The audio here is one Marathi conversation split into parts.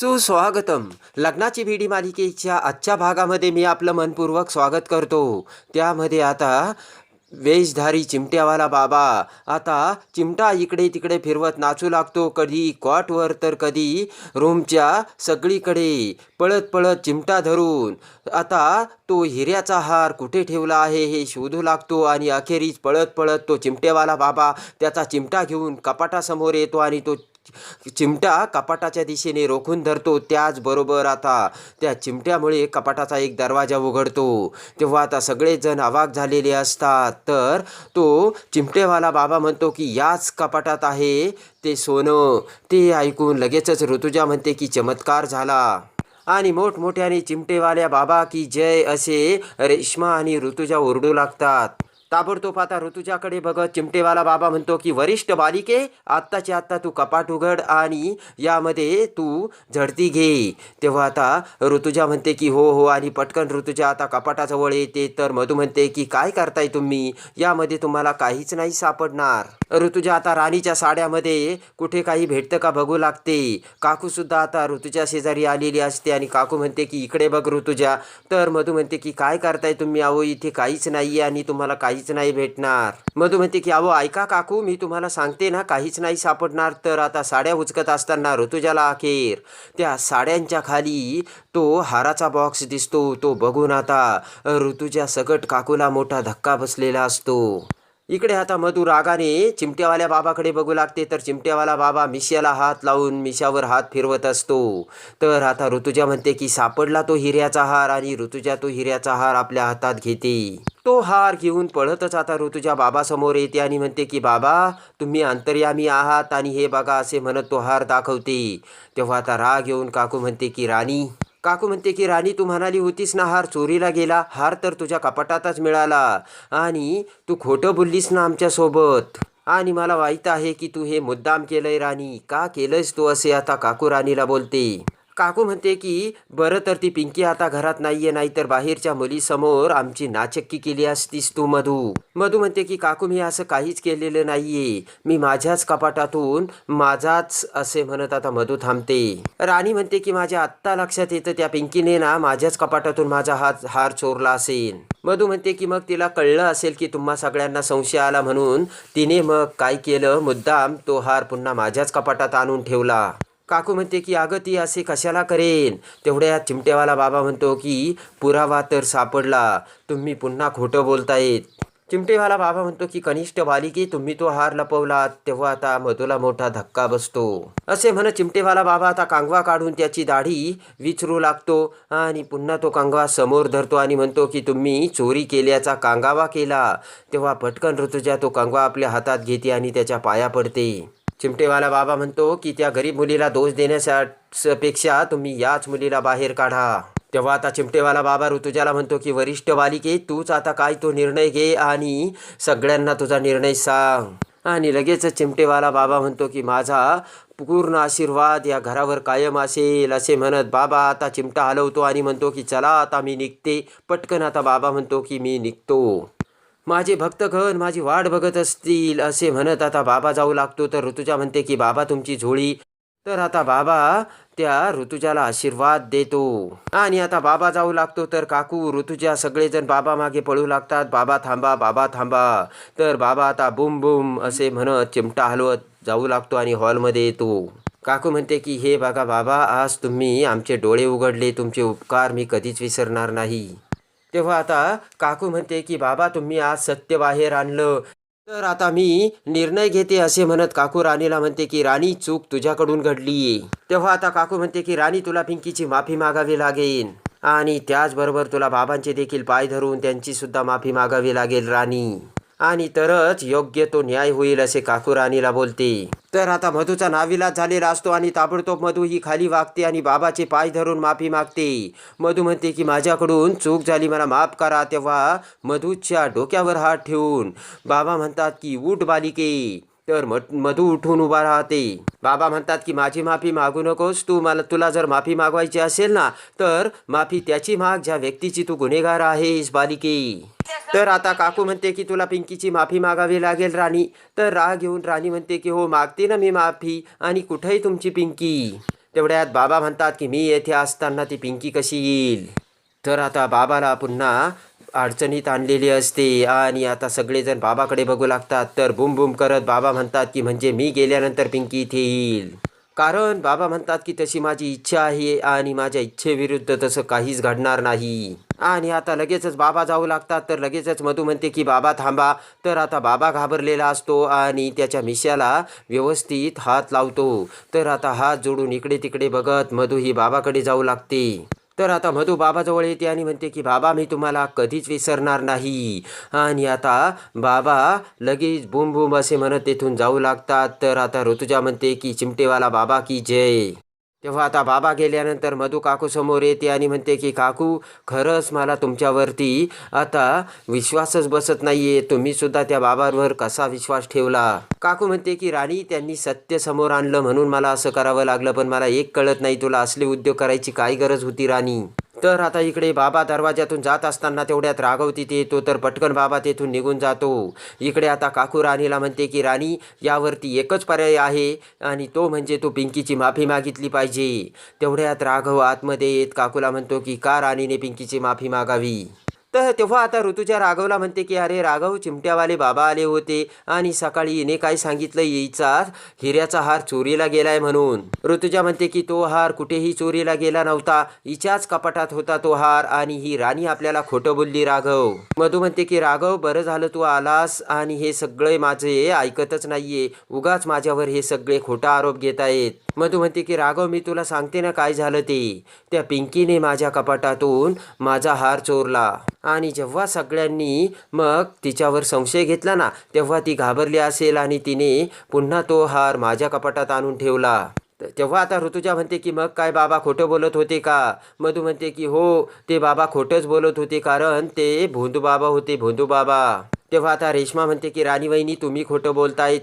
सुस्वागतम. लग्नाची भिडी मालिकेच्या आजच्या भागामध्ये मी आपलं मनपूर्वक स्वागत करतो. त्यामध्ये आता वेशधारी चिमट्यावाला बाबा. आता चिमटा इकडे तिकडे फिरवत नाचू लागतो. कधी कॉटवर तर कधी रूमच्या सगळीकडे. पळत पळत चिमटा धरून. आता तो हिऱ्याचा हार कुठे ठेवला आहे हे शोधू लागतो आणि अखेरीस पळत पळत तो चिमटेवाला बाबा. त्याचा चिमटा घेऊन कपाटासमोर येतो आणि तो चिमटा कपाटाच्या दिशेने रोखून धरतो त्याचबरोबर आता त्या चिमट्यामुळे कपाटाचा एक दरवाजा उघडतो. तेव्हा आता सगळेजण अवाक झालेले असतात. तर तो चिमटेवाला बाबा म्हणतो की याच कपाटात आहे ते सोनं. ते ऐकून लगेचच ऋतुजा म्हणते की चमत्कार झाला. आणि मोठमोठ्याने चिमटेवाल्या बाबा की जय असे रेश्मा आणि ऋतुजा ओरडू लागतात. ताबडतोब आता ऋतुजाकडे बघत चिमटेवाला बाबा म्हणतो की वरिष्ठ बालिके आत्ताच्या आत्ता तू कपाट उघड आणि यामध्ये तू झडती घे. तेव्हा आता ऋतुजा म्हणते की हो हो आणि पटकन ऋतुजा आता कपाटाजवळ येते. तर मधू म्हणते की काय करताय तुम्ही? यामध्ये तुम्हाला काहीच नाही सापडणार. ऋतुजा आता राणीच्या साड्यामध्ये कुठे काही भेटतं का बघू लागते. काकू सुद्धा आता ऋतुजा शेजारी आलेली असते आणि काकू म्हणते की इकडे बघ ऋतुजा. तर मधू म्हणते की काय करताय तुम्ही? अहो इथे काहीच नाही आणि तुम्हाला काही काहीच नाही भेटणार. मधू म्हणते की अहो ऐका काकू मी तुम्हाला सांगते ना काहीच नाही सापडणार. तर आता साड्या उचकत असताना ऋतुजाला अखेर. त्या साड्यांच्या खाली तो हाराचा बॉक्स दिसतो. तो बघून आता ऋतुजा सकट काकूला मोठा धक्का बसलेला असतो. इकडे आता मधू रागाने चिमट्यावाल्या बाबाकडे बघू लागते तर चिमट्यावाला बाबा मिश्याला हात लावून मिशावर हात फिरवत असतो. तर आता ऋतुजा म्हणते की सापडला तो हिऱ्याचा हार आणि ऋतुजा तो हिऱ्याचा हार आपल्या हातात घेते. तो हार घेऊन पळतच आता ऋतुजा बाबासमोर येते आणि म्हणते की बाबा तुम्ही अंतर्यामी आहात आणि हे बघा असे म्हणत तो हार दाखवते. तेव्हा आता राग येऊन काकू म्हणते की राणी काकू म्हणते की राणी तू म्हणाली होतीस ना हार चोरीला गेला हार तर तुझ्या कपाटातच मिळाला. आणि तू खोटं बोललीस ना आमच्यासोबत आणि मला माहीत आहे की तू हे मुद्दाम केलंय राणी. का केलंयस तू असे? आता काकू राणीला बोलते. काकू म्हणते की बरं तर ती पिंकी आता घरात नाहीये नाही तर बाहेरच्या मुलीसमोर आमची नाचक्की केली असतीस तू मधू. मधू म्हणते की काकू मी असं काहीच केलेलं नाहीये. मी माझ्याच कपाटातून माझाच असे म्हणत आता मधू थांबते. राणी म्हणते की माझ्या आत्ता लक्षात येतं त्या पिंकीने ना माझ्याच कपाटातून माझा हात हार चोरला असेल. मधू म्हणते की मग तिला कळलं असेल की तुम्हा सगळ्यांना संशय आला म्हणून तिने मग काय केलं? मुद्दाम तो हार पुन्हा माझ्याच कपाटात आणून ठेवला. काकू म्हणते की अगं ती असे कशाला करेन? तेवढ्या चिमट्यावाला बाबा म्हणतो की पुरावा तर सापडला. तुम्ही पुन्हा खोटं बोलतायत. चिमटेवाला बाबा म्हणतो की कनिष्ठ बालिके तुम्ही तो हार लपवलात. तेव्हा आता मधूला मोठा धक्का बसतो. असे म्हणत चिमटेवाला बाबा आता कांगवा काढून त्याची दाढी विचरू लागतो आणि पुन्हा तो कांगवा समोर धरतो आणि म्हणतो की तुम्ही चोरी केल्याचा कांगावा केला. तेव्हा पटकन ऋतुजा तो कांगवा आपल्या हातात घेते आणि त्याच्या पाया पडते. चिमटेवाला बाबा म्हणतो की त्या गरीब मुलीला दोष देण्यापेक्षा तुम्ही याच मुलीला बाहेर काढा. तेव्हा आता चिमटेवाला बाबा ऋतुजाला म्हणतो की वरिष्ठ बालिके तूच आता काय तो निर्णय घे आणि सगळ्यांना तुझा निर्णय सांग. आणि लगेच चिमटेवाला बाबा म्हणतो की माझा पूर्ण आशीर्वाद या घरावर कायम असेल असे म्हणत बाबा आता चिमटा हलवतो आणि म्हणतो की चला आता मी निघते. पटकन आता बाबा म्हणतो की मी निघतो. माझे भक्तगण माझी वाट बघत असतील असे म्हणत आता बाबा जाऊ लागतो. तर ऋतुजा म्हणते की बाबा तुमची झोळी. तर आता बाबा त्या ऋतुजाला आशीर्वाद देतो. आणि आता बाबा जाऊ लागतो. तर काकू ऋतुजा सगळेजण बाबा मागे पळू लागतात. बाबा थांबा बाबा थांबा. तर बाबा आता बुम बुम असे म्हणत चिमटा हलवत जाऊ लागतो आणि हॉलमध्ये येतो. काकू म्हणते की हे बघा बाबा आज तुम्ही आमचे डोळे उघडले. तुमचे उपकार मी कधीच विसरणार नाही. तेव्हा आता काकू म्हणते की बाबा तुम्ही आज सत्य बाहेर आणलं. तर आता मी निर्णय घेते असे म्हणत काकू राणीला म्हणते की राणी चूक तुझ्याकडून घडली. तेव्हा आता काकू म्हणते की राणी तुला पिंकीची माफी मागावी लागेल. आणि त्याचबरोबर तुला बाबांचे देखील पाय धरून त्यांची सुद्धा माफी मागावी लागेल राणी. आणि तरच योग्य तो न्याय होईल असे काकू राणीला बोलते. तर आता मधूचा नाविलाज झालेला असतो आणि ताबडतोब मधू ही खाली वागते आणि बाबाचे पाय धरून माफी मागते. मधू म्हणते की माझ्याकडून चूक झाली मला माफ करा. तेव्हा मधूच्या डोक्यावर हात ठेवून बाबा म्हणतात की उठ बालिके. तर मध मधू उठून उभा राहते. बाबा म्हणतात की माझी माफी मागू नकोस. तू मला तुला जर माफी मागवायची असेल ना तर माफी त्याची माग. ज्या व्यक्तीची तू गुन्हेगार आहेस बालिके. तर आता काकू म्हणते की तुला पिंकीची माफी मागावी लागेल राणी. तर राग घेऊन राणी म्हणते की हो मागते ना मी माफी. आणि कुठेही तुमची पिंकी? तेवढ्यात बाबा म्हणतात की मी येथे असताना ती पिंकी कशी येईल? तर आता बाबाला पुन्हा अडचणीत आणलेली असते. आणि आता सगळेजण बाबाकडे बघू लागतात. तर बुम बुम करत बाबा म्हणतात की म्हणजे मी गेल्यानंतर पिंकी इथे येईल. कारण बाबा म्हणतात की तशी माझी इच्छा आहे आणि माझ्या इच्छेविरुद्ध तसं काहीच घडणार नाही. आणि आता लगेचच बाबा जाऊ लागतात तर लगेचच मधू म्हणते की बाबा थांबा. तर आता बाबा घाबरलेला असतो आणि त्याच्या मिश्याला व्यवस्थित हात लावतो. तर आता हात जोडून इकडे तिकडे बघत मधू ही बाबाकडे जाऊ लागते. तर आता मधू बाबाजवळ येते आणि म्हणते की बाबा मी तुम्हाला कधीच विसरणार नाही. आणि आता बाबा लगेच बुम बुम असे म्हणत तेथून जाऊ लागतात. तर आता ऋतुजा म्हणते की चिमटेवाला बाबा की जय. तेव्हा आता बाबा गेल्यानंतर मधू काकू समोर येते आणि म्हणते की काकू खरंच मला तुमच्यावरती आता विश्वासच बसत नाहीये. तुम्ही सुद्धा त्या बाबांवर कसा विश्वास ठेवला? काकू म्हणते की राणी त्यांनी सत्य समोर आणलं म्हणून मला असं करावं लागलं पण मला एक कळत नाही. तुला असले उद्योग करायची काय गरज होती राणी? तर आता इकडे बाबा दरवाज्यातून जात असताना तेवढ्यात राघव तिथे येतो तर पटकन बाबा तेथून निघून जातो. इकडे आता काकू राणीला म्हणते की राणी यावरती एकच पर्याय आहे आणि तो म्हणजे तू पिंकीची माफी मागितली पाहिजे. तेवढ्यात राघव आतमध्ये येत काकूला म्हणतो की का राणीने पिंकीची माफी मागावी? तर तेव्हा आता ऋतुजा राघवला म्हणते की अरे राघव चिमट्यावाले बाबा आले होते आणि सकाळी हिने काय सांगितलं येईचा हिऱ्याचा हार चोरीला गेलाय म्हणून. ऋतुजा म्हणते की तो हार कुठेही चोरीला गेला नव्हता. हिच्याच कपाटात होता तो हार आणि ही राणी आपल्याला खोटं बोलली राघव. मधू म्हणते की राघव बरं झालं तू आलास आणि हे सगळे माझे ऐकतच नाहीये. उगाच माझ्यावर हे सगळे खोटा आरोप घेत मग तू म्हणते की राघव मी तुला सांगते ना काय झालं ते. त्या पिंकीने माझ्या कपाटातून माझा हार चोरला. आणि जेव्हा सगळ्यांनी मग तिच्यावर संशय घेतला ना तेव्हा ती घाबरली असेल आणि तिने पुन्हा तो हार माझ्या कपाटात आणून ठेवला. तेव्हा आता ऋतुजा म्हणते की मग काय बाबा खोटं बोलत होते का? मधू म्हणते की हो ते बाबा खोटंच बोलत होते कारण ते भोंदू बाबा होते भोंदू बाबा तेव्हा आता रेश्मा म्हणते की राणी वहिनी तुम्ही खोटं बोलतायत.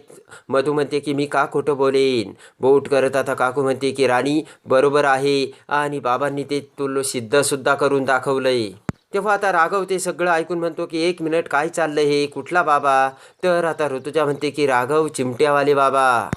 मधू म्हणते की मी का खोटं बोलेन? बोट करत आता काकू म्हणते की राणी बरोबर आहे. आणि बाबांनी ते तुल सिद्धसुद्धा करून दाखवलंय. तेव्हा आता राघव ते सगळं ऐकून म्हणतो की एक मिनिट काय चाललं हे? कुठला बाबा? तर आता ऋतुजा म्हणते की राघव चिमट्यावाले बाबा.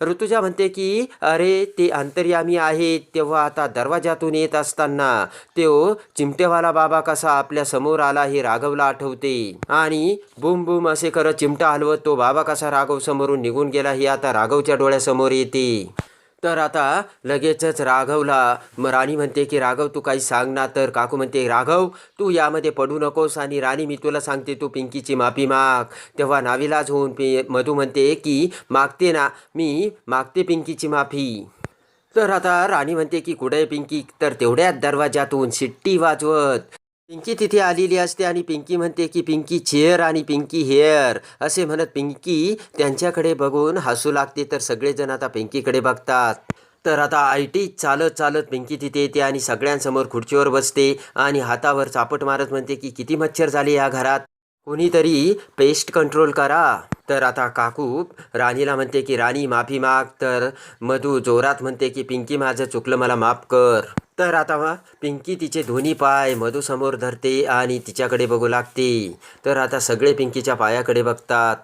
ऋतुजा म्हणते की अरे ते अंतर्यामी आहेत. तेव्हा आता दरवाजातून येत असताना तो चिमटेवाला बाबा कसा आपल्यासमोर आला हे राघवला आठवते. आणि बुम बुम असे करत चिमटा हलवत तो बाबा कसा राघव समोरून निघून गेला हे आता राघवच्या डोळ्यासमोर येते. तर आता लगेचच राघवला मग राणी म्हणते की राघव तू काही सांग ना. तर काकू म्हणते राघव तू यामध्ये पडू नकोस आणि राणी मी तुला सांगते तू पिंकीची माफी माग. तेव्हा नाविलाज होऊन पि मधू म्हणते की मागते ना मी मागते पिंकीची माफी. तर आता राणी म्हणते की कुठे पिंकी? तर तेवढ्याच दरवाजातून शिट्टी वाजवत पिंकी तिथे आलेली असते आणि पिंकी म्हणते की पिंकी चेअर आणि पिंकी हेअर असे म्हणत पिंकी त्यांच्याकडे बघून हसू लागते. तर सगळेजण आता पिंकीकडे बघतात. तर आता आय टी चालत चालत पिंकी तिथे येते आणि सगळ्यांसमोर खुर्चीवर बसते आणि हातावर चापट मारत म्हणते की किती मच्छर झाले या घरात. कोणीतरी पेस्ट कंट्रोल करा. तर आता काकू राणीला म्हणते की राणी माफी माग. तर मधू जोरात म्हणते की पिंकी माझं चुकलं मला माफ कर. तर आता पिंकी तिचे दोन्ही पाय मधूसमोर धरते आणि तिच्याकडे बघू लागते. तर आता सगळे पिंकीच्या पायाकडे बघतात.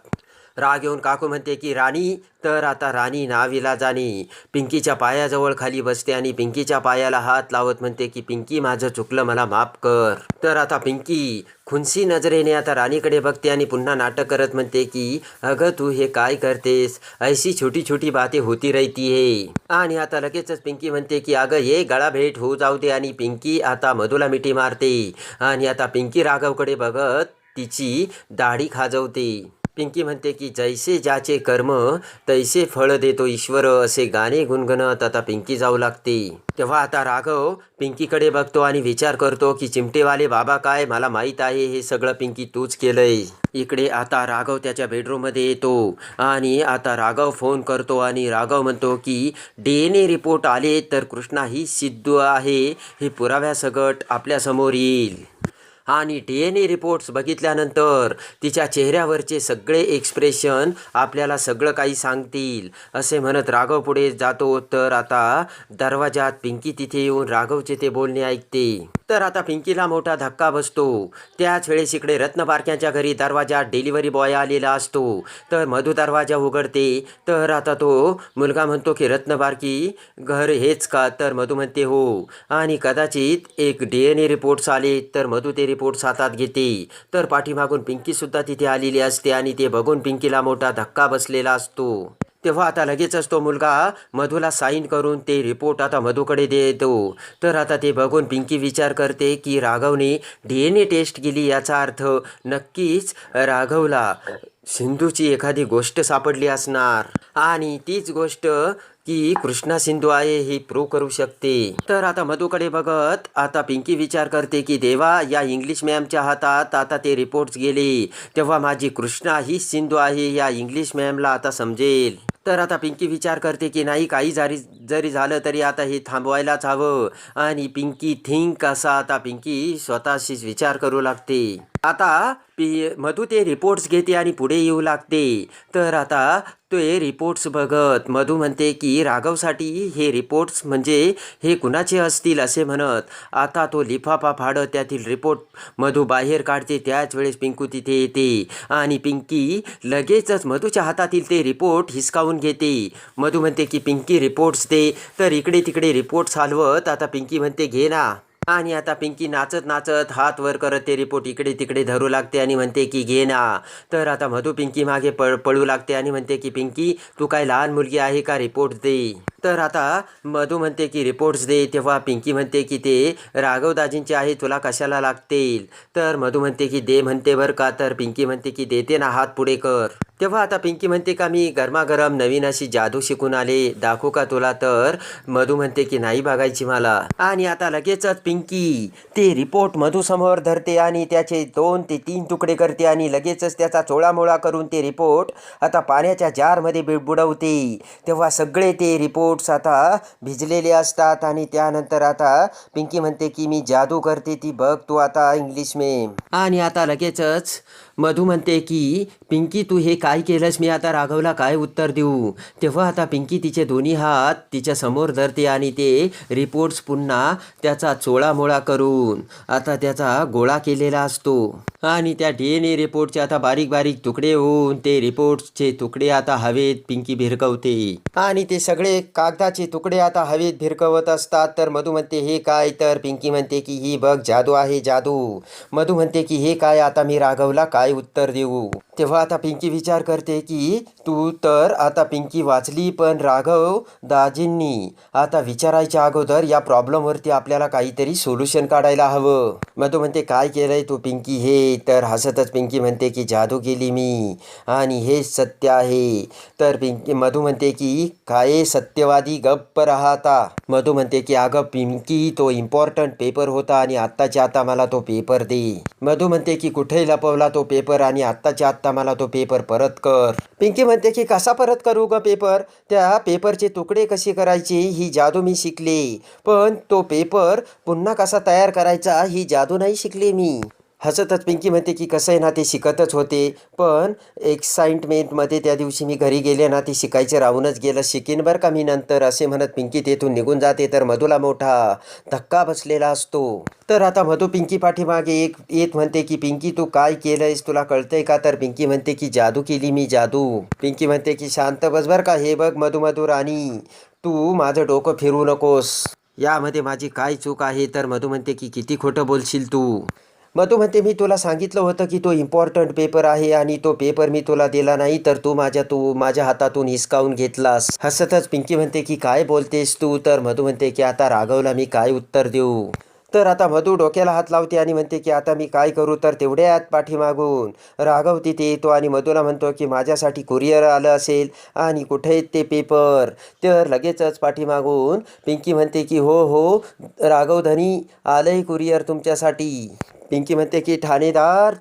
राग येऊन काकू म्हणते की राणी तर आता राणी नाविला जाणे. पिंकीच्या पायाजवळ खाली बसते आणि पिंकीच्या पायाला हात लावत म्हणते की पिंकी माझं चुकलं मला माफ कर. तर आता पिंकी खुनसी नजरेने आता राणीकडे बघते आणि पुन्हा नाटक करत म्हणते की अगं तू हे काय करतेस? ऐशी छोटी छोटी बाते होती राहती हे. आणि आता लगेचच पिंकी म्हणते की अगं हे गळा भेट होऊ जाऊ दे. आणि पिंकी आता मधुला मिठी मारते. आणि आता पिंकी राघवकडे बघत तिची दाढी खाजवते. पिंकी म्हणते की जैसे ज्याचे कर्म तैसे फळ देतो ईश्वर असे गाणे गुणगणत आता पिंकी जाऊ लागते. तेव्हा आता राघव पिंकीकडे बघतो आणि विचार करतो की चिमटेवाले बाबा काय? मला माहीत आहे हे सगळं पिंकी तूच केलंय. इकडे आता राघव त्याच्या बेडरूममध्ये येतो आणि आता राघव फोन करतो आणि राघव म्हणतो की डी एन ए रिपोर्ट आले तर कृष्णा ही सिद्धू आहे. हे पुराव्यासकट आपल्यासमोर येईल. आणि डी एन ए रिपोर्ट्स बघितल्यानंतर तिच्या चेहऱ्यावरचे सगळे एक्सप्रेशन आपल्याला सगळं काही सांगतील. असे म्हणत राघव पुढे जातो. तर आता दरवाजात पिंकी तिथे येऊन राघवचे ते बोलणे ऐकते. तर आता पिंकीला मोठा धक्का बसतो. त्याच वेळेस इकडे रत्नबारक्यांच्या घरी दरवाजात डिलिव्हरी बॉय आलेला असतो. तर मधू दरवाजा उघडते. तर आता तो मुलगा म्हणतो की रत्नबारकी घर हेच का? तर मधू म्हणते हो. आणि कदाचित एक डी एन ए रिपोर्ट्स आले. तर मधू ते रिपोर्ट्स हातात घेते. तर पाठीमागून पिंकीसुद्धा तिथे आलेली असते आणि ते बघून पिंकीला मोठा धक्का बसलेला असतो. तेव्हा आता लगेचच तो मुलगा मधूला साईन करून ते रिपोर्ट आता मधूकडे देतो. तर आता ते बघून पिंकी विचार करते की राघवने डी एन ए टेस्ट केली याचा अर्थ नक्कीच राघवला सिंधूची एखादी गोष्ट सापडली असणार. आणि तीच गोष्ट की कृष्णा सिंधू आहे ही प्रूव्ह करू शकते. तर आता मधूकडे बघत आता पिंकी विचार करते की देवा या इंग्लिश मॅमच्या हातात आता ते रिपोर्ट्स गेले. तेव्हा माझी कृष्णा हीच सिंधू आहे या इंग्लिश मॅमला आता समजेल. तर आता पिंकी विचार करते की नाही काही जरी जरी झालं तरी आता हे थांबवायलाच हवं. आणि पिंकी थिंक असा आता पिंकी स्वतःशीच विचार करू लागते. आता पी मधू ते रिपोर्ट्स घेते आणि पुढे येऊ लागते. तर आता ते रिपोर्ट्स बघत मधू म्हणते की राघवसाठी हे रिपोर्ट्स म्हणजे हे कुणाचे असतील असे म्हणत. आता तो लिफाफा फाडत त्यातील रिपोर्ट मधू बाहेर काढते त्याच वेळेस पिंकू तिथे येते. आणि पिंकी लगेचच मधूच्या हातातील ते रिपोर्ट हिसकावून घेते. मधू म्हणते की पिंकी रिपोर्ट्स दे. तर इकडे तिकडे रिपोर्ट्स हलवत आता पिंकी म्हणते घे ना. आणि आता पिंकी नाचत नाचत हात वर करत ते रिपोर्ट इकडे तिकडे धरू लागते आणि म्हणते की घे ना. तर आता मधू पिंकी मागे पळ पळू लागते आणि म्हणते की पिंकी तू काय लहान मुलगी आहे का? रिपोर्ट दे. तर आता मधू म्हणते की रिपोर्ट्स दे. तेव्हा पिंकी म्हणते की ते राघवदाजींचे आहे तुला कशाला लागतील? तर मधू म्हणते की दे म्हणते बरं का. तर पिंकी म्हणते की देते ना हात पुढे कर. तेव्हा आता पिंकी म्हणते का मी गरमागरम नवीन अशी जादू शिकून आले. दाखवू का तुला तर? मधू म्हणते की नाही बघायची मला. आणि आता लगेचच पिंकी ते रिपोर्ट मधू समोर धरते आणि त्याचे दोन ते तीन तुकडे करते आणि लगेचच त्याचा चोळामोळा करून ते रिपोर्ट आता पाण्याच्या जारमध्ये बि- बुडवते. तेव्हा सगळे ते रिपोर्ट्स आता भिजलेले असतात आणि त्यानंतर आता पिंकी म्हणते की मी जादू करते ती बघ तू आता इंग्लिश मे आणि आता लगेचच मधू म्हणते की पिंकी तू हे काय केलंस? मी आता राघवला काय उत्तर देऊ? तेव्हा आता पिंकी तिचे दोन्ही हात तिच्या समोर धरते आणि ते रिपोर्ट्स पुन्हा त्याचा चोळामोळा करून आता त्याचा गोळा केलेला असतो. आणि त्या डी एन ए रिपोर्टचे आता बारीक बारीक तुकडे होऊन ते रिपोर्टचे तुकडे आता हवेत पिंकी भिरकवते. आणि ते सगळे कागदाचे तुकडे आता हवेत भिरकवत असतात. तर मधू म्हणते हे काय? तर पिंकी म्हणते की ही बघ जादू आहे जादू. मधू म्हणते की हे काय? आता मी राघवला काय उत्तर देऊ? तेव्हा आता पिंकी विचार करते की तू तर आता पिंकी वाचली पण राघव दाजींनी. आता विचारायच्या अगोदर या प्रॉब्लेमवरती आपल्याला काहीतरी सोल्युशन काढायला हवं. मधू म्हणते काय केलंय तू पिंकी? हे तर हसतच पिंकी म्हणते की जादू केली मी. आणि हे सत्य आहे. तर पिंकी मधू म्हणते की काय सत्यवादी गप्प राहता. मधू म्हणते की अगं पिंकी तो इम्पॉर्टंट पेपर होता आणि आत्ताच्या आता मला तो पेपर दे. मधू म्हणते की कुठे लपवला तो पेपर आणि आत्ताच्या आत्ता मला तो पेपर परत कर. पिंकी म्हणते की कसा परत करू ग पेपर त्या पेपरचे तुकडे कसे करायचे? ही जादू मी शिकले. पण तो पेपर पुन्हा कसा तयार करायचा? ही जादू नाही शिकले मी. हसतच पिंकी म्हणते की कसं आहे ना ते शिकतच होते. पण एक्साइटमेंटमध्ये त्या दिवशी मी घरी गेले ना ते शिकायचे राहूनच गेलं. शिकेन बरं का मी नंतर? असे म्हणत पिंकी तेथून निघून जाते. तर मधूला मोठा धक्का बसलेला असतो. तर आता मधू पिंकी पाठीमागे एक येत म्हणते की पिंकी तू काय केलंयस? तुला कळतंय का? तर पिंकी म्हणते की जादू केली मी जादू. पिंकी म्हणते की शांत बस बरं का हे बघ मधू मधू राणी तू माझं डोकं फिरवू नकोस. यामध्ये माझी काय चूक आहे? तर मधू म्हणते की किती खोटं बोलशील तू. मधू म्हणते मी तुला सांगितलं होतं की तो इम्पॉर्टंट पेपर आहे आणि तो पेपर मी तुला दिला नाही तर तू माझ्या तू माझ्या हातातून हिसकावून घेतलास. हसतच पिंकी म्हणते की काय बोलतेस तू? तर मधू म्हणते की आता राघवला मी काय उत्तर देऊ? तर आता मधू डोक्याला हात लावते आणि म्हणते की आता मी काय करू? तर तेवढ्यात पाठीमागून राघव तिथे येतो आणि मधूला म्हणतो की माझ्यासाठी कुरिअर आलं असेल आणि कुठे आहेत ते पेपर तर लगेचच पाठीमागून पिंकी म्हणते की हो हो राघव धनी आलंय कुरिअर तुमच्यासाठी. पिंकी म्हणते की ठाणेदार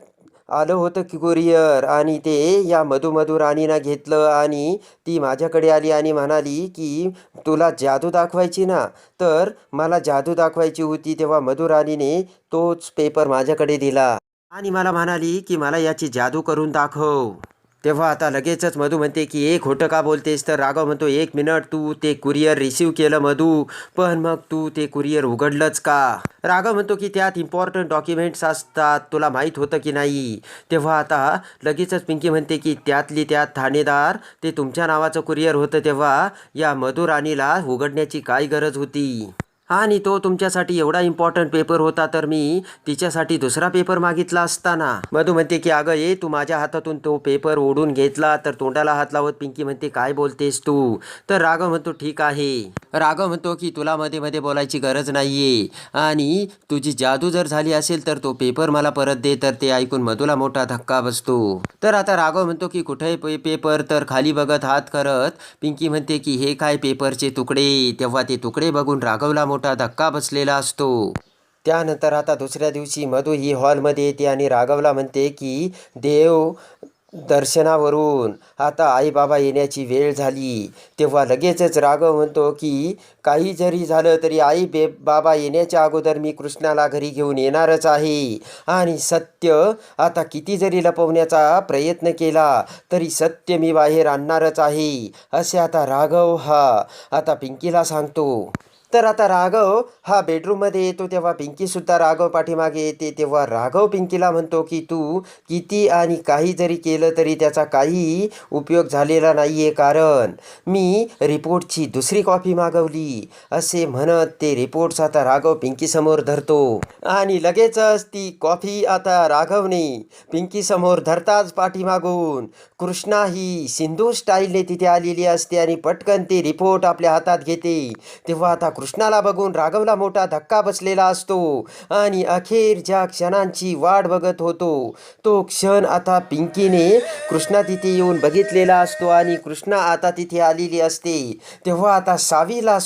आलं होतं की आणि ते या मधु राणीनं घेतलं आणि ती माझ्याकडे आली आणि म्हणाली की तुला जादू दाखवायची ना? तर मला जादू दाखवायची होती तेव्हा मधु राणीने तोच पेपर माझ्याकडे दिला आणि मला म्हणाली की मला याची जादू करून दाखव. तेव्हा आता लगेचच मधू म्हणते की एक खोटं का बोलतेस? तर राघव म्हणतो एक मिनिट तू ते कुरिअर रिसीव केलं मधू पण मग तू ते कुरिअर उघडलंच का? राघव म्हणतो की त्यात इम्पॉर्टंट डॉक्युमेंट्स असतात तुला माहीत होतं की नाही? तेव्हा आता लगेचच पिंकी म्हणते की त्यातली त्यात ठाणेदार ते तुमच्या नावाचं कुरिअर होतं तेव्हा या मधुराणीला उघडण्याची काय गरज होती? आणि तो तुमच्यासाठी एवढा इम्पॉर्टंट पेपर होता तर मी तिच्यासाठी दुसरा पेपर मागितला असताना. मधू म्हणते की अगं ये तू माझ्या हातातून तो पेपर ओढून घेतला तर तोंडाला हात लावत पिंकी म्हणते काय बोलतेस तू? तर राघव म्हणतो ठीक आहे. राघव म्हणतो की तुला मध्ये मध्ये बोलायची गरज नाहीये. आणि तुझी जादू जर झाली असेल तर तो पेपर मला परत दे तर ते ऐकून मधूला मोठा धक्का बसतो. तर आता राघव म्हणतो की कुठे पे पेपर तर खाली बघत हात करत? पिंकी म्हणते की हे काय पेपरचे तुकडे? तेव्हा ते तुकडे बघून राघवला मोठा धक्का बसलेला असतो. त्यानंतर आता दुसऱ्या दिवशी मधू ही हॉलमध्ये येते आणि राघवला म्हणते की देव दर्शनावरून आता आईबाबा येण्याची वेळ झाली. तेव्हा लगेचच राघव म्हणतो की काही जरी झालं तरी आई बे बाबा येण्याच्या अगोदर मी कृष्णाला घरी घेऊन येणारच आहे. आणि सत्य आता किती जरी लपवण्याचा प्रयत्न केला तरी सत्य मी बाहेर आणणारच आहे असे आता राघव हा आता पिंकीला सांगतो. तर आता राघव हा बेडरूममध्ये येतो तेव्हा पिंकीसुद्धा राघव पाठीमागे येते. तेव्हा राघव पिंकीला म्हणतो की तू किती आणि काही जरी केलं तरी त्याचा काही उपयोग झालेला नाही आहे कारण मी रिपोर्टची दुसरी कॉपी मागवली. असे म्हणत ते रिपोर्ट्स आता राघव पिंकीसमोर धरतो. आणि लगेचच ती कॉफी आता राघवने पिंकीसमोर धरताच पाठीमागून. कृष्णा ही सिंधू स्टाईलने तिथे आलेली असते आणि पटकन ते रिपोर्ट आपल्या हातात घेते. तेव्हा आता कृष्णाला बघून राघवला मोठा धक्का बसलेला असतो आणि अखेर ज्या क्षणांची वाट बघत होतो तो क्षण आता पिंकीने कृष्णा तिथे येऊन बघितलेला असतो आणि कृष्णा आता तिथे आलेली असते. तेव्हा आता सावीला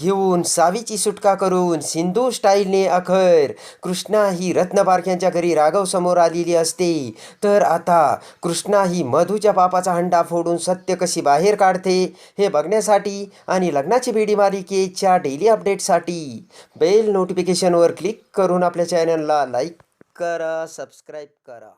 घेऊन सावीची सुटका करून सिंधू स्टाईलने अखेर कृष्णा ही रत्नबारख्यांच्या घरी राघव समोर आलेली असते. तर आता कृष्णा ही मधूच्या पापाचा हंडा फोडून सत्य कशी बाहेर काढते हे बघण्यासाठी आणि लग्नाची बेडी मालिकेच्या डेली अपडेटसाठी बेल नोटिफिकेशनवर क्लिक करून आपल्या चॅनलला लाईक करा सबस्क्राईब करा.